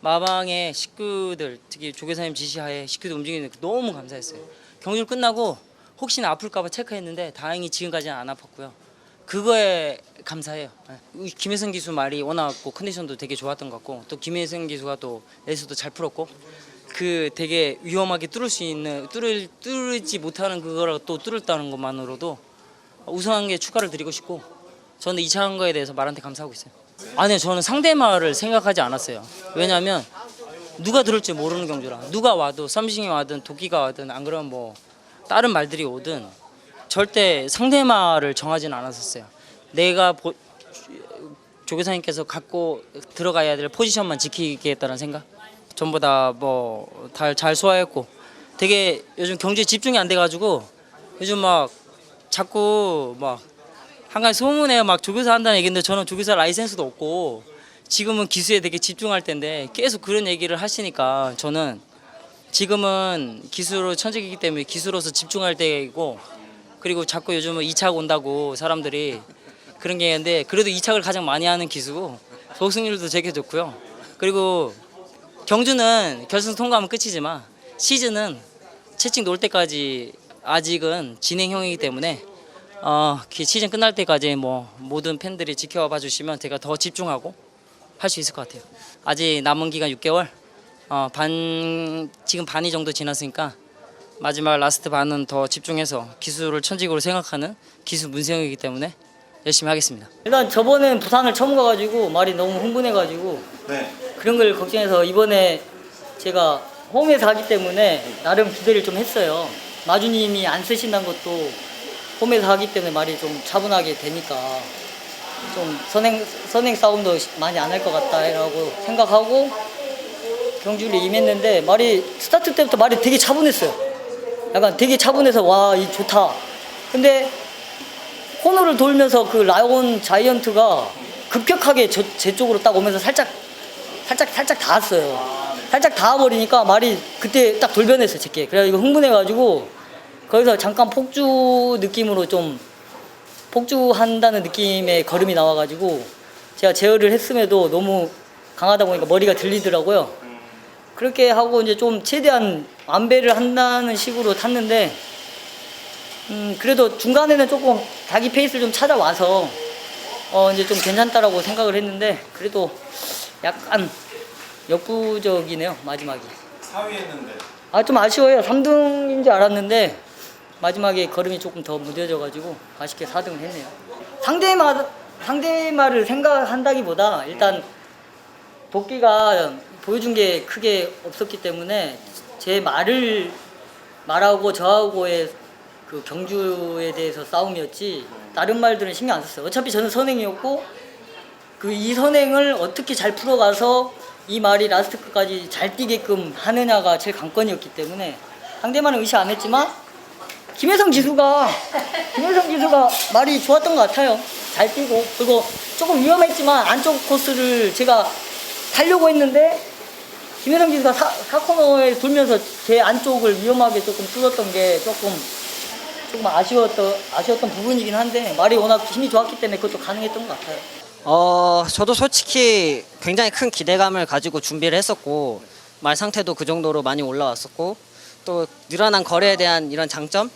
마방의 식구들 특히 조교사님 지시하에 식구들 움직이는 게 너무 감사했어요. 경주를 끝나고 혹시나 아플까봐 체크했는데 다행히 지금까지는 안 아팠고요. 그거에 감사해요. 예. 이 김혜성 기수 말이 워낙 고 컨디션도 되게 좋았던 것 같고 또 김혜성 기수가 또 레이스도 잘 풀었고 그 되게 위험하게 뚫을 수 있는 뚫을 뚫지 못하는 그거를 또 뚫었다는 것만으로도 우승한 게 축하를 드리고 싶고 저는 이 차한 거에 대해서 말한테 감사하고 있어요. 아니요, 저는 상대말을 생각하지 않았어요. 왜냐하면 누가 들을지 모르는 경주라 누가 와도 썸싱이 와든 도끼가 와든 안 그러면 뭐 다른 말들이 오든 절대 상대말을 정하지는 않았었어요. 내가 보, 조교사님께서 갖고 들어가야 될 포지션만 지키겠다는 생각. 전부 다뭐잘 소화했고 되게 요즘 경주에 집중이 안 돼가지고 요즘 막 자꾸 막 한가지 소문에 막 조교사 한다는 얘기인데 저는 조교사 라이센스도 없고 지금은 기수에 되게 집중할 텐데 계속 그런 얘기를 하시니까 저는 지금은 기수로 천직이기 때문에 기수로서 집중할 때이고 그리고 자꾸 요즘은 이착 온다고 사람들이 그런 게 있는데 그래도 이착을 가장 많이 하는 기수고 속승률도 되게 좋고요. 그리고 경주는 결승 통과하면 끝이지만 시즌은 채찍 놓을 때까지 아직은 진행형이기 때문에 어, 그 시즌 끝날 때까지 뭐 모든 팬들이 지켜봐 주시면 제가 더 집중하고 할 수 있을 것 같아요. 아직 남은 기간 6개월, 어, 반 지금 반이 정도 지났으니까 마지막 라스트 반은 더 집중해서 기수를 천직으로 생각하는 기수 문세영이기 때문에 열심히 하겠습니다. 일단 저번엔 부산을 처음 가가지고 말이 너무 흥분해가지고 네. 그런 걸 걱정해서 이번에 제가 홈에서 하기 때문에 나름 기대를 좀 했어요. 마주님이 안 쓰신다는 것도 홈에서 하기 때문에 말이 좀 차분하게 되니까 좀 선행 선행 싸움도 많이 안 할 것 같다라고 생각하고 경주를 임했는데 말이 스타트 때부터 말이 되게 차분했어요. 약간 되게 차분해서 와 이 좋다. 근데 코너를 돌면서 그 라이온 자이언트가 급격하게 저, 제 쪽으로 딱 오면서 살짝 살짝 살짝 닿았어요. 살짝 닿아버리니까 말이 그때 딱 돌변했어요, 제게. 그래가지고 흥분해가지고 거기서 잠깐 폭주 느낌으로 좀 폭주한다는 느낌의 걸음이 나와가지고 제가 제어를 했음에도 너무 강하다 보니까 머리가 들리더라고요. 그렇게 하고 이제 좀 최대한 안배를 한다는 식으로 탔는데 음 그래도 중간에는 조금 자기 페이스를 좀 찾아와서 어 이제 좀 괜찮다라고 생각을 했는데 그래도 약간 역부족이네요 마지막이. 4위 했는데 아 좀 아쉬워요. 3등인 줄 알았는데 마지막에 걸음이 조금 더 무뎌져가지고 아쉽게 4등을 했네요. 상대말 상대말을 생각한다기보다 일단 도끼가 보여준 게 크게 없었기 때문에 제 말을 말하고 저하고의 그 경주에 대해서 싸움이었지 다른 말들은 신경 안 썼어요. 어차피 저는 선행이었고 그 이 선행을 어떻게 잘 풀어가서 이 말이 라스트 끝까지 잘 뛰게끔 하느냐가 제일 관건이었기 때문에 상대만은 의식 안 했지만 김혜성 기수가 김혜성 기수가 말이 좋았던 것 같아요. 잘 뛰고 그리고 조금 위험했지만 안쪽 코스를 제가 타려고 했는데 김혜성 기수가 사, 사코너에 돌면서 제 안쪽을 위험하게 조금 뚫었던 게 조금 조금 아쉬웠던 아쉬웠던 부분이긴 한데 말이 워낙 힘이 좋았기 때문에 그것도 가능했던 것 같아요. 어, 저도 솔직히 굉장히 큰 기대감을 가지고 준비를 했었고 말 상태도 그 정도로 많이 올라왔었고 또 늘어난 거리에 대한 이런 장점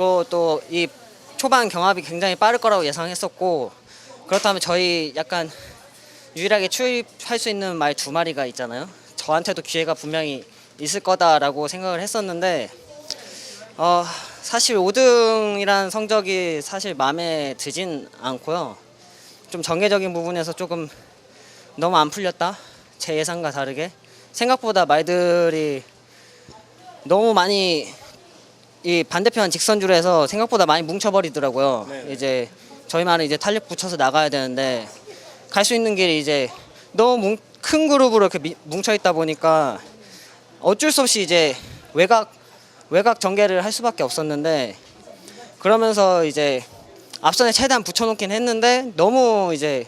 그또 이 초반 경합이 굉장히 빠를 거라고 예상했었고 그렇다면 저희 약간 유일하게 추입할 수 있는 말 두 마리가 있잖아요. 저한테도 기회가 분명히 있을 거다라고 생각을 했었는데 어, 사실 5등이란 성적이 사실 마음에 드진 않고요. 좀 전개적인 부분에서 조금 너무 안 풀렸다. 제 예상과 다르게 생각보다 말들이 너무 많이 이 반대편 직선줄에서 생각보다 많이 뭉쳐버리더라고요. 네네. 이제 저희 말은 이제 탄력 붙여서 나가야 되는데 갈 수 있는 길이 이제 너무 뭉- 큰 그룹으로 이렇게 미- 뭉쳐 있다 보니까 어쩔 수 없이 이제 외곽 외곽 전개를 할 수밖에 없었는데 그러면서 이제 앞선에 최대한 붙여놓긴 했는데 너무 이제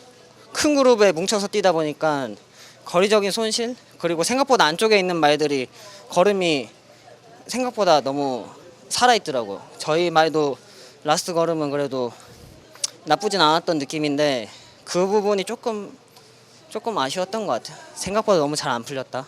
큰 그룹에 뭉쳐서 뛰다 보니까 거리적인 손실 그리고 생각보다 안쪽에 있는 말들이 걸음이 생각보다 너무 살아있더라고요. 저희 말도 라스트 걸음은 그래도 나쁘진 않았던 느낌인데 그 부분이 조금 조금 아쉬웠던 것 같아요. 생각보다 너무 잘 안 풀렸다.